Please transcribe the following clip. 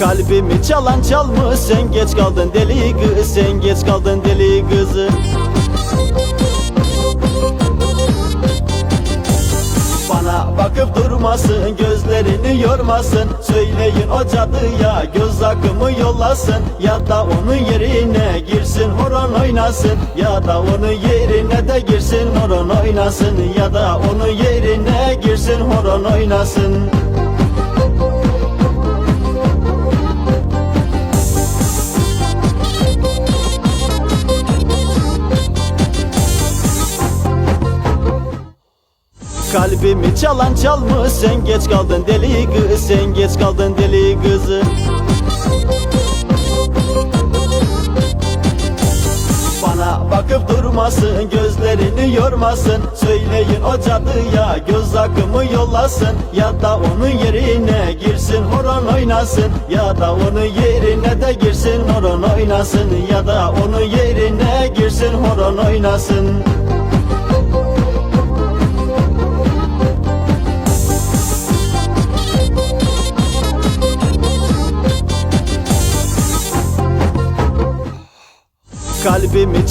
Kalbimi çalan çalmış sen geç kaldın deli kız Sen geç kaldın deli kızı. Bana bakıp durmasın gözlerini yormasın. Söyleyin o cadıya göz akımı yollasın. Ya da onun yerine girsin horon oynasın. Ya da onun yerine de girsin horon oynasın. Ya da onun yerine girsin horon oynasın Kalbimi çalan çalmış sen geç kaldın deli kız Sen geç kaldın deli kızı. Bana bakıp durmasın gözlerini yormasın Söyleyin o cadıya göz akımı yollasın. Ya da onun yerine girsin horon oynasın. Ya da onun yerine de girsin horon oynasın. Ya da onun yerine girsin horon oynasın Kalbimi çal